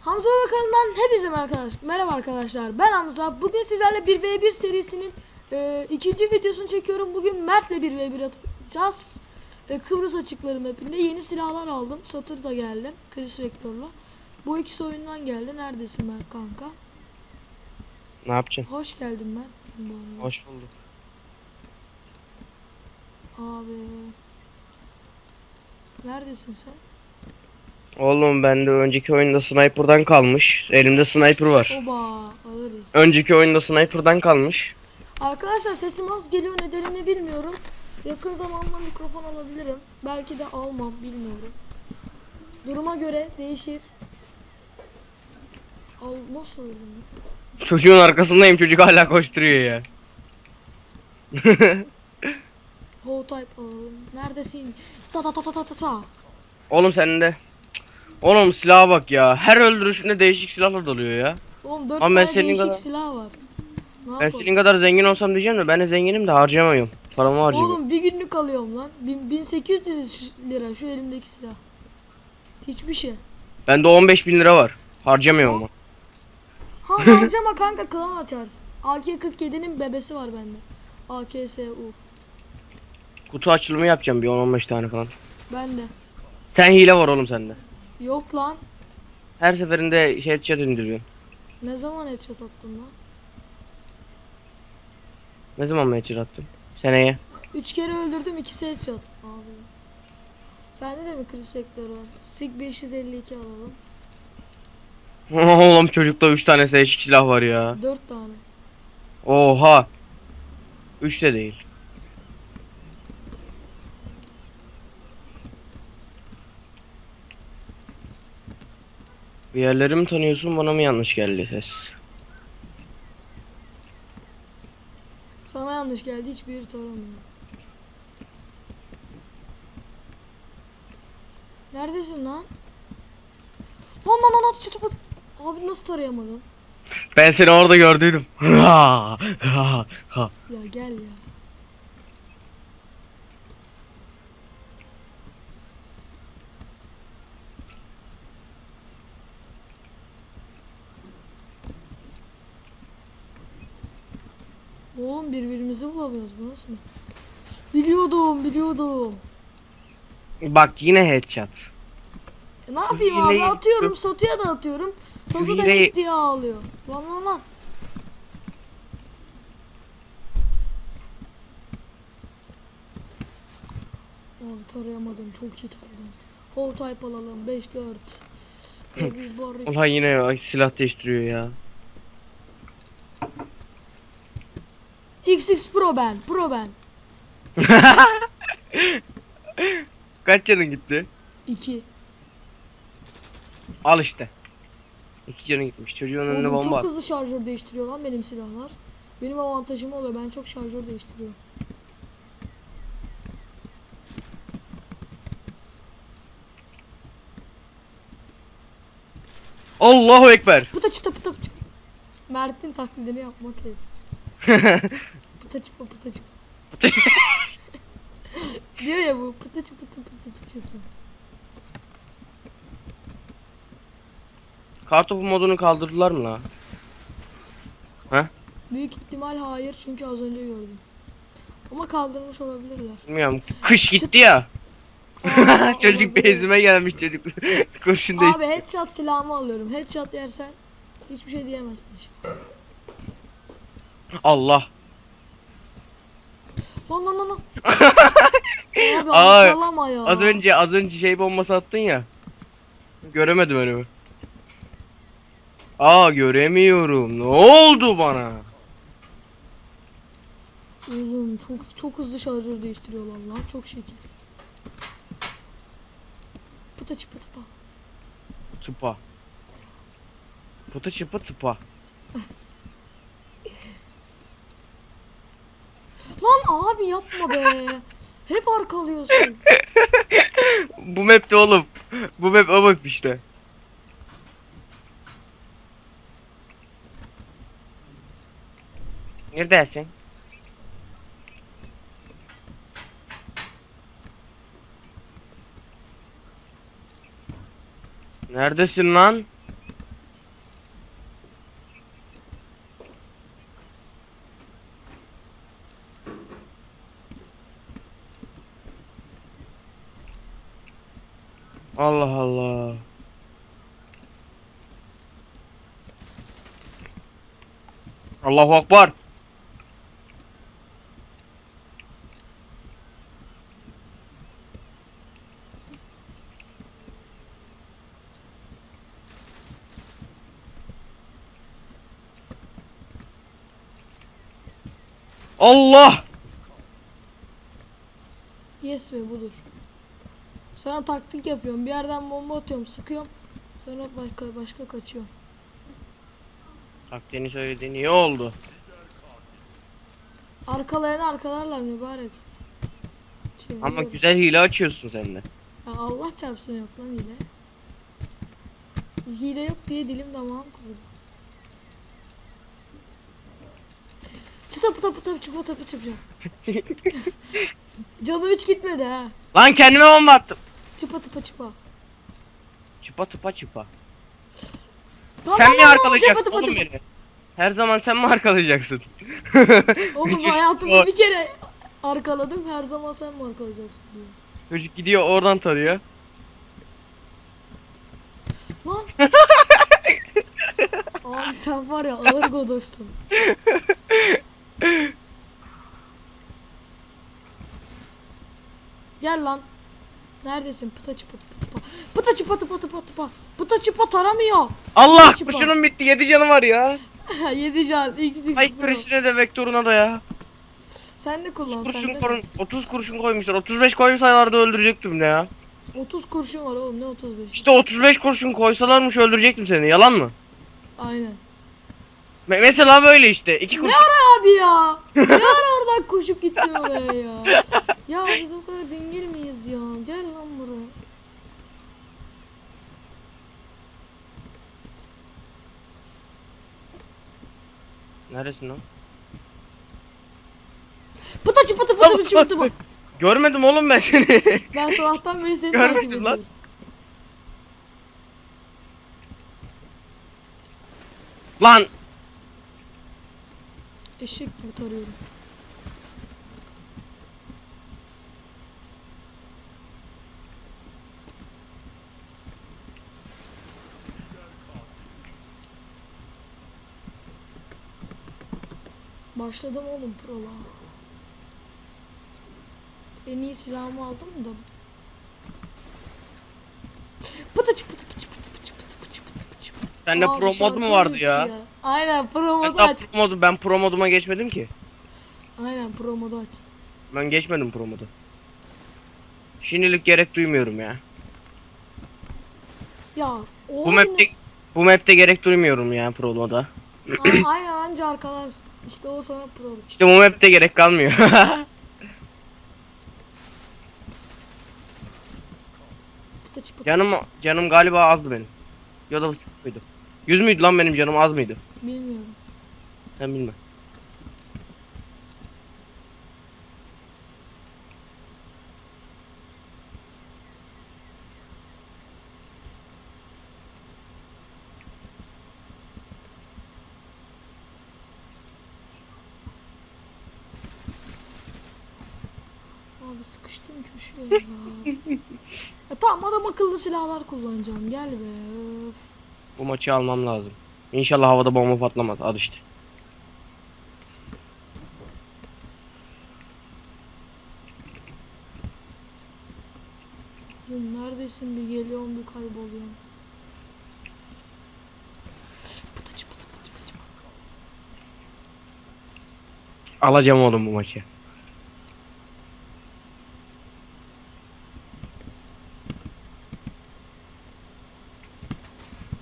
Hamza Bakan'dan hepinize arkadaşlar. Merhaba arkadaşlar. Ben Hamza. Bugün sizlerle 1v1 serisinin e, ikinci videosunu çekiyorum. Bugün Mert'le 1v1 atacağız. E, Kıbrıs açıkları mapinde yeni silahlar aldım. Satır da geldi. Chris Vector'la. Bu ikisi oyundan geldi. Neredesin Mert kanka? Ne yapacaksın? Hoş geldin Mert. Bu arada. Hoş bulduk. Abi. Neredesin sen? Oğlum bende önceki oyunda sniper'dan kalmış. Elimde sniper var. Oba alırız. Önceki oyunda sniper'dan kalmış. Arkadaşlar sesim az geliyor nedenini bilmiyorum. Yakın zamanda mikrofon alabilirim. Belki de almam bilmiyorum. Duruma göre değişir. Al nasıl öldüm? Çocuğun arkasındayım çocuk hala koşturuyor ya. Ho type alalım. Neredesin? Ta ta ta ta ta ta ta. Oğlum sen de. Oğlum silaha bak ya. Her öldürüşünde değişik silahlar doluyor ya. Oğlum 4 Ama ben tane senin değişik kadar- silah var. Ne Ben yapalım? senin kadar zengin olsam diyeceğim de ben de zenginim de harcamıyorum. Paramı harcıyorum. Oğlum bir günlük alıyorum lan. Bin- 1800 lira şu elimdeki silah. Hiçbir şey. Bende 15 bin lira var. Harcamıyorum ama. Ha harcama kanka klan açarsın. AK-47'nin bebesi var bende. AKSU. Kutu açılımı yapacağım bir 10-15 tane falan. Bende. Sen hile var oğlum sende. Yok lan. Her seferinde şey headshot indiriyorsun. Ne zaman headshot attım lan? Ne zaman headshot attın? Seneye. Üç kere öldürdüm ikisi headshot. Abi. Sende de mi Chris Vector var? Sig 552 alalım. Oğlum çocukta 3 tane değişik silah var ya. 4 tane. Oha. 3 de değil. Bir yerleri mi tanıyorsun bana mı yanlış geldi ses? Sana yanlış geldi hiçbir taramıyor. Neredesin lan? Lan lan lan lan çıtı pat- Abi nasıl tarayamadım? Ben seni orada gördüydüm. Ha, ha, ha. Ya gel ya. Oğlum birbirimizi bulamıyoruz bu nasıl? Biliyordum biliyordum. Bak yine headshot. E ne yapayım abi hileyi- atıyorum Satu'ya da atıyorum. Satu da hit diye ağlıyor. Lan lan lan. Abi tarayamadım çok iyi taradım. How type alalım 5-4. Baby barrik. Ulan yine silah değiştiriyor ya. XX Pro ben Pro ben. Kaç canın gitti? 2. Al işte. İki canın gitmiş. Çocuğun önüne bomba çok at. hızlı şarjör değiştiriyor lan benim silahlar. Benim avantajım oluyor ben çok şarjör değiştiriyorum. Allahu Ekber. Pıta çıta pıta çıta. Mert'in taklidini yapmak keyif. Pıta çıpa pıta çıpa. Diyor ya bu pıta pıta pıta çıpa. Kartopu modunu kaldırdılar mı la? Büyük ihtimal hayır çünkü az önce gördüm. Ama kaldırmış olabilirler. Bilmiyorum. Kış gitti ya. Aa, çocuk olabilir. bezime gelmiş çocuk. Kurşun değil. Abi headshot silahımı alıyorum. Headshot yersen hiçbir şey diyemezsin. şimdi. Allah. Lan lan lan lan. Abi Aa, ya. Az önce az önce şey bombası attın ya. Göremedim önümü. Aa göremiyorum. Ne oldu bana? Oğlum çok çok hızlı şarjör değiştiriyorlar lan. Çok şekil. Pıta çıpa tıpa. Tıpa. Puta çıpa tıpa. Lan abi yapma be. Hep arkalıyorsun. Bu map'te oğlum. Bu map o işte. Neredesin? Şey? Neredesin lan? Allah Allah. Allahu Akbar. Allah! Yes be budur. Sonra taktik yapıyorum. Bir yerden bomba atıyorum, sıkıyorum. Sonra başka başka kaçıyorum. Taktiğini söylediğin iyi oldu. Arkalayanı arkalarlar mübarek. Ama Çeviriyorum. güzel hile açıyorsun sen de. Ya Allah çarpsın yok lan hile. Hile yok diye dilim damağım kurudu. Çıta pıta pıta çıpa pıta pıta. Canım hiç gitmedi ha. Lan kendime bomba attım. Çıpa tıpa çıpa. Çıpa tıpa çıpa. Lan sen lan mi lan arkalayacaksın tıpa oğlum tıpa. beni? Her zaman sen mi arkalayacaksın? Oğlum hayatımda bir kere arkaladım her zaman sen mi arkalayacaksın diyor. Çocuk gidiyor oradan tarıyor. Lan. Abi sen var ya ağır godossun. Gel lan. Neredesin? Pıta çıpa tıpa tıpa. Pıta çıpa tıpa tıpa tıpa. Pıta çıpa taramıyor. Allah Çıpa. kurşunum bitti 7 canı var ya. 7 can. X X Ay Pro. kreşine de vektörüne de ya. Sen de kullan. Kurşun Sen de. korun 30 kurşun koymuşlar. 35 koysalardı öldürecektim ne ya. 30 kurşun var oğlum ne 35. İşte 35 kurşun koysalarmış öldürecektim seni. Yalan mı? Aynen. Me- mesela böyle işte. 2 Ne kurşun. ara abi ya? Ne ara koşup gittin oraya ya? Ya biz o kadar dingil miyiz ya? Gel lan buraya. Neresin lan? Pıta çıpı tıpı tıpı çıpı tıpı. Görmedim oğlum ben seni. Ben sabahtan beri seni Görmedim takip lan. ediyorum. Lan Eşek gibi tarıyorum. Başladım oğlum prola. En iyi silahımı aldım da. Pıtıç pıtı pıçı pıtı pıçı pıtı pıçı pıtı pıçı. sende Abi pro mod şarkı mu vardı bitti ya? Aynen pro modu daha aç. pro modu, ben pro moduma geçmedim ki. Aynen pro modu aç. Ben geçmedim pro modu. Şimdilik gerek duymuyorum ya. Ya o Bu map'te bu map'te gerek duymuyorum ya pro moda. Ay- Aynen anca arkalarsın. İşte o sana pro. İşte bu map'te gerek kalmıyor. Pıtıç pıtıç. canım canım galiba azdı benim. Ya da buçuk muydu? 100 müydü lan benim canım az mıydı? Bilmiyorum. Ben bilmem. Abi ya tamam adam akıllı silahlar kullanacağım. Gel be. Öf. Bu maçı almam lazım. İnşallah havada bomba patlamaz. Al işte. Oğlum neredesin bir geliyorsun bir pıtı. Alacağım oğlum bu maçı.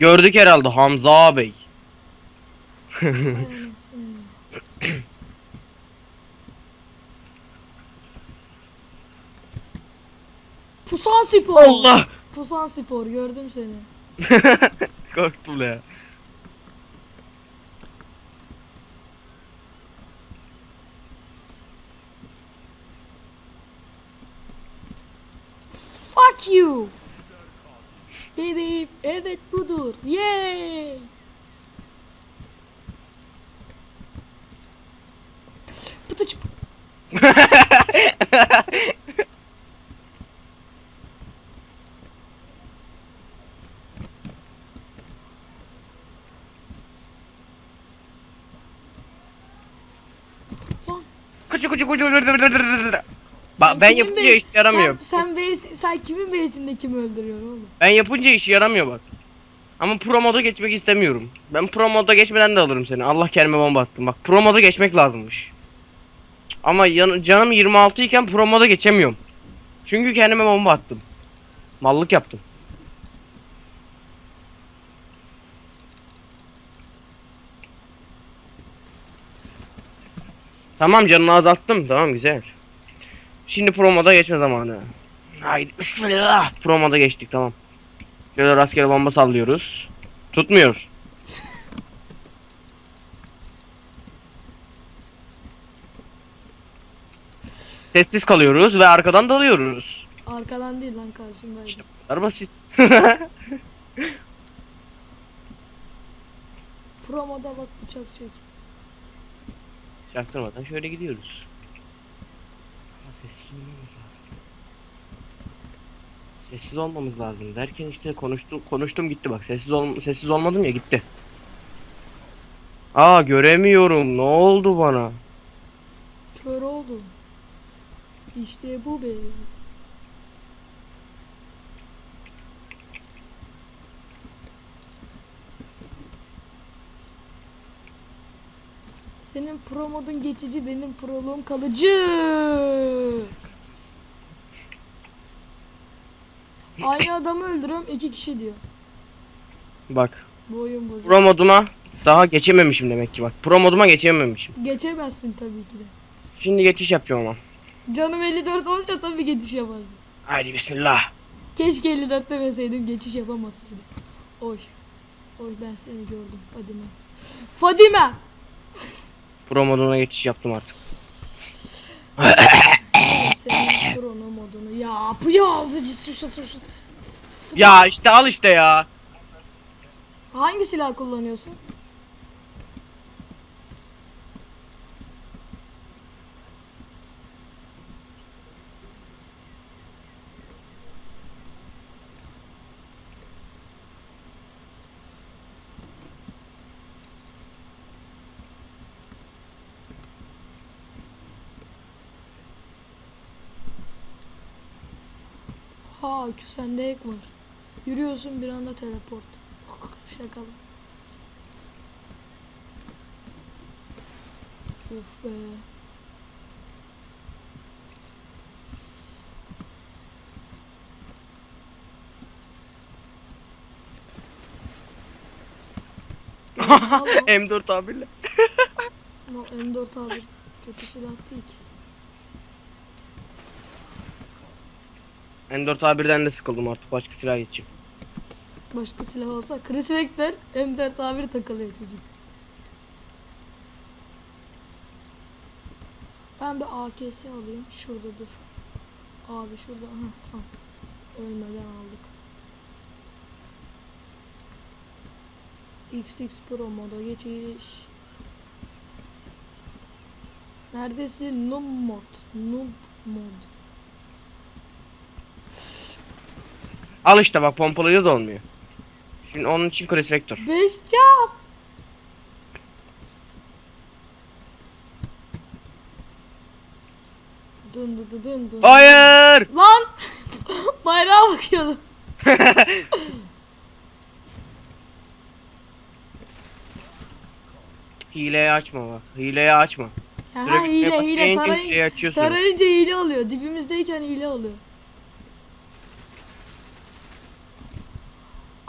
Gördük herhalde Hamza Bey. Ay anasını ya. Pusan spor. Allah! Pusan spor gördüm seni. Korktum ya. Fuck you. Bebeğim evet budur. Yay. Pıtıç. Lan Kucu kucu kucu. Bak ben kimin yapınca bey- iş yaramıyor. Sen, sen, beysi- sen kimin beysinde kimi öldürüyorsun oğlum? Ben yapınca iş yaramıyor bak. Ama pro moda geçmek istemiyorum. Ben pro moda geçmeden de alırım seni. Allah kendime bomba attım. Bak pro moda geçmek lazımmış. Ama yan- canım 26 iken pro moda geçemiyorum. Çünkü kendime bomba attım. Mallık yaptım. Tamam canını azalttım. Tamam güzel. Şimdi pro moda geçme zamanı. Haydi bismillah. Pro moda geçtik tamam. Şöyle rastgele bomba sallıyoruz. Tutmuyor. Sessiz kalıyoruz ve arkadan dalıyoruz. Arkadan değil lan karşımdaydı. İşte bu kadar basit. Promoda bak bıçak çek. Çaktırmadan şöyle gidiyoruz. Sessiz olmamız lazım. Derken işte konuştum konuştum gitti bak sessiz ol sessiz olmadım ya gitti. Aa göremiyorum. Ne oldu bana? Kör oldum. İşte bu be. Senin pro modun geçici, benim proluğum kalıcı. Aynı adamı öldürüyorum, iki kişi diyor. Bak. Bu oyun bozuk. Pro moduma daha geçememişim demek ki bak. Pro moduma geçememişim. Geçemezsin tabii ki de. Şimdi geçiş yapacağım ama. Canım 54 olunca tabii geçiş yaparsın. Haydi bismillah. Keşke 54 demeseydim geçiş yapamasaydım. Oy. Oy ben seni gördüm Fadime. Fadime! Pro moduna geçiş yaptım artık. Senin krono modunu ya. Ya. şu- şu- şu- Ya işte al işte ya. Hangi silah kullanıyorsun? Ha sende ek var. Yürüyorsun bir anda teleport. Şakalı. Uf be. Al lan. M4 abiyle. Ama M4 abi kötü silah değil ki. M4 A1'den de sıkıldım artık başka silah geçeceğim. Başka silah olsa Chris Vector M4 A1 takılıyor çocuk. Ben bir AKS alayım. Şurada dur. Abi şurada. Aha, tamam. Ölmeden aldık. XX Pro moda geçiş. Neredesin? Noob mod. Noob mod. Al işte bak pompalıyla da olmuyor. Şimdi onun için Chris Vector. 5 can. Dın dın dın dın dın. Hayır! Lan! Bayrağa bakıyordum. Hileyi açma bak. Hileyi açma. Ha, hile hile tarayın, açıyorsun. tarayınca hile oluyor. Dibimizdeyken hile oluyor.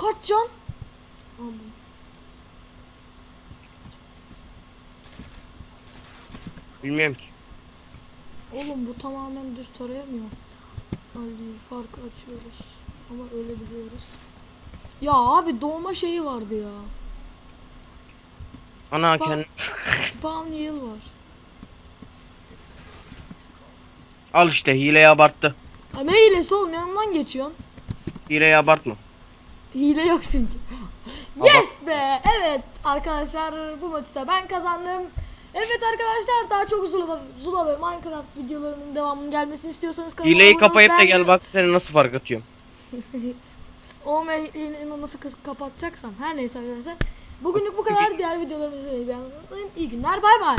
Kaç can? Aman. Bilmiyorum ki. Oğlum bu tamamen düz tarayamıyor. Ali farkı açıyoruz. Ama öyle biliyoruz. Ya abi doğma şeyi vardı ya. Ana Spa- kendi... Spawn heal var. Al işte hileyi abarttı. Ha, ne hilesi oğlum yanımdan geçiyorsun. Hileyi abartma. Hile yok çünkü. yes be! Evet arkadaşlar bu maçı da ben kazandım. Evet arkadaşlar daha çok Zula, Zula ve Minecraft videolarının devamının gelmesini istiyorsanız kanalıma Hileyi kapayıp da gel bak seni nasıl fark atıyorum. O maili nasıl kapatacaksam her neyse arkadaşlar. Bugünlük bu kadar. Diğer videolarımı izlemeyi beğenmeyi unutmayın. İyi günler. Bay bay.